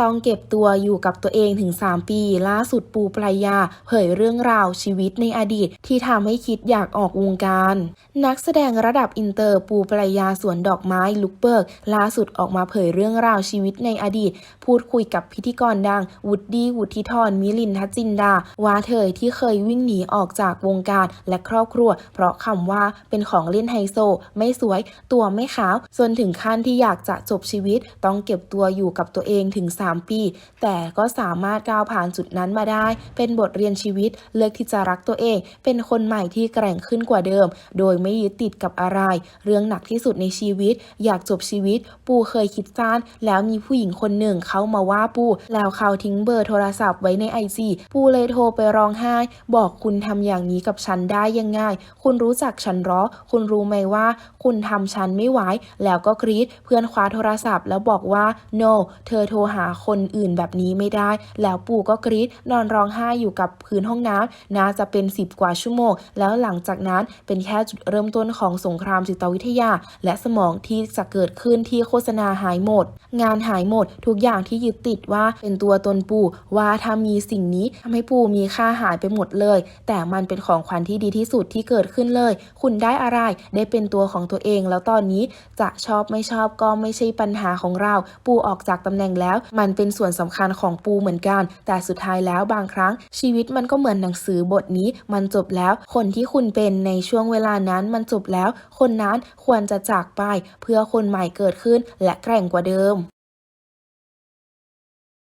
ต้องเก็บตัวอยู่กับตัวเองถึง 3 ปี ล่าสุดปูปรายา เผยเรื่องราวชีวิตในอดีตที่ทำให้คิดอยากออกวงการ นักแสดงระดับอินเตอร์ปูปรายาสวนดอกไม้ลุกเบิก ล่าสุดออกมาเผยเรื่องราวชีวิตในอดีต พูดคุยกับพิธีกรดังวุดดี้วุฒิธรมิลินทจินดา ว่าเธอที่เคยวิ่งหนีออกจากวงการและครอบครัว เพราะคำว่าเป็นของเล่นไฮโซ ไม่สวย ตัวไม่ขาวจนถึงขั้นที่อยากจะจบชีวิต ต้องเก็บตัวอยู่กับตัวเองถึง3ปี แต่ก็สามารถก้าวผ่านจุดนั้นมาได้ เป็นบทเรียนชีวิตเลือกที่จะรักตัวเอง เป็นคนใหม่ที่แกร่งขึ้นกว่าเดิม โดยไม่ยึดติดกับอะไร เรื่องหนักที่สุดในชีวิต อยากจบชีวิต ปูเคยคิดสั้นแล้วมีผู้หญิงคนหนึ่งเขามาว่าปูแล้วเขาทิ้งเบอร์โทรศัพท์ไว้ในไอจีปูเลยโทรไปร้องไห้ บอกคุณทำอย่างนี้กับฉันได้ยังไงคุณรู้จักฉันหรอ คุณรู้ไหมว่า คุณทำฉันไม่ไหวแล้วก็กรีดเพื่อนคว้าโทรศัพท์แล้วบอกว่า no เธอโทรหาคนอื่นแบบนี้ไม่ได้ แล้วปู่ก็กรีดนอนร้องไห้อยู่กับพื้นห้องน้ำน่าจะเป็น 10 กว่าชั่วโมง แล้วหลังจากนั้นเป็นแค่จุดเริ่มต้นของสงครามจิตวิทยา และสมองที่จะเกิดขึ้นที่โฆษณาหายหมด งานหายหมด ทุกอย่างที่ยึดติดว่าเป็นตัวตนปู่ว่าถ้ามีสิ่งนี้ทำให้ปู่มีค่าหายไปหมดเลย แต่มันเป็นของขวัญที่ดีที่สุดที่เกิดขึ้นเลย คุณได้อะไรได้เป็นตัวของตัวเอง แล้วตอนนี้จะชอบไม่ชอบก็ไม่ใช่ปัญหาของเรา ปู่ออกจากตำแหน่งแล้วมันเป็นส่วนสำคัญของปูเหมือนกัน แต่สุดท้ายแล้วบางครั้ง ชีวิตมันก็เหมือนหนังสือบทนี้ มันจบแล้ว คนที่คุณเป็นในช่วงเวลานั้นมันจบแล้ว คนนั้นควรจะจากไป เพื่อคนใหม่เกิดขึ้นและแกร่งกว่าเดิม